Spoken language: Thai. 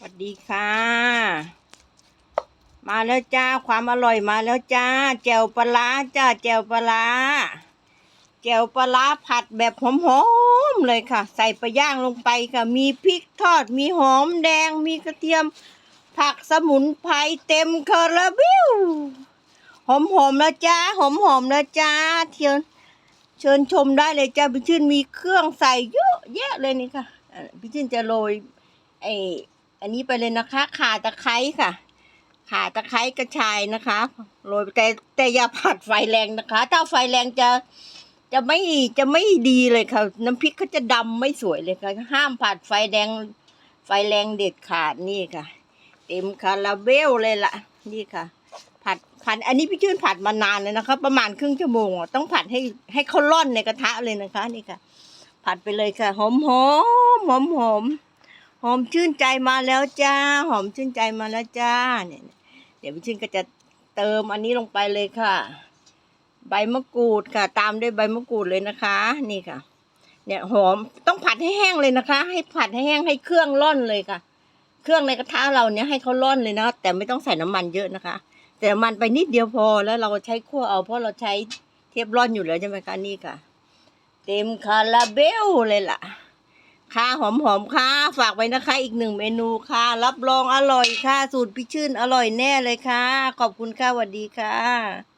สวัสดีค่ะ มาแล้วจ้าความอร่อยมาแล้วจ้าแจ่วปลาจ้าแจ่วปลาแจ่วปลาผัดแบบหอมๆเลยค่ะ ใส่ปลาย่างลงไปค่ะ มีพริกทอดมีหอมแดงมีกระเทียม ผักสมุนไพรเต็มคาราเบลหอมๆแล้วจ้าหอมๆแล้วจ้าเทียนเชิญชมได้เลยจ้าพี่ชื่นมีเครื่องใส่เยอะแยะเลยนี่ค่ะพี่ชื่นจะโรยไอ อันนี้ไปเลยนะคะ ข่าตะไคร้ค่ะ ข่าตะไคร้กระชายนะคะโรยแต่แต่อย่าผัดไฟแรงนะคะ ถ้าไฟแรงจะจะไม่จะไม่ดีเลยค่ะ น้ำพริกเขาจะดำไม่สวยเลยค่ะ ห้ามผัดไฟแดง ไฟแรงเด็ดขาดนี่ค่ะ เต็มคาราเบลเลยล่ะ นี่ค่ะ ผัดผัดอันนี้พี่ชื่นผัดมานานเลยนะคะ ประมาณครึ่งชั่วโมงต้องผัดให้ให้เขาร่อนในกระทะเลยนะคะ นี่ค่ะ ผัดไปเลยค่ะ หอมหอมหอมหอม หอมชื่นใจมาแล้วจ้า หอมชื่นใจมาแล้วจ้าเนี่ยเดี๋ยวพี่ชื่นก็จะเติมอันนี้ลงไปเลยค่ะ ใบมะกรูดค่ะ ตามด้วยใบมะกรูดเลยนะคะ นี่ค่ะ เนี่ยหอมต้องผัดให้แห้งเลยนะคะ ให้ผัดให้แห้งให้เครื่องร่อนเลยค่ะ เครื่องในกระทะเราเนี่ยให้เขาร่อนเลยนะแต่ไม่ต้องใส่น้ำมันเยอะนะคะ แต่น้ำมันไปนิดเดียวพอแล้วเราใช้คั่วเอาเพราะเราใช้เทียบร่อนอยู่แล้วใช่ไหมคะนี่ค่ะ เต็มคาราเบลเลยล่ะ ค่ะหอมหอมๆค่ะ ฝากไว้นะคะ อีกหนึ่งเมนูค่ะ รับรองอร่อยค่ะ สูตรพี่ชื่นอร่อยแน่เลยค่ะ ขอบคุณค่ะสวัสดีค่ะ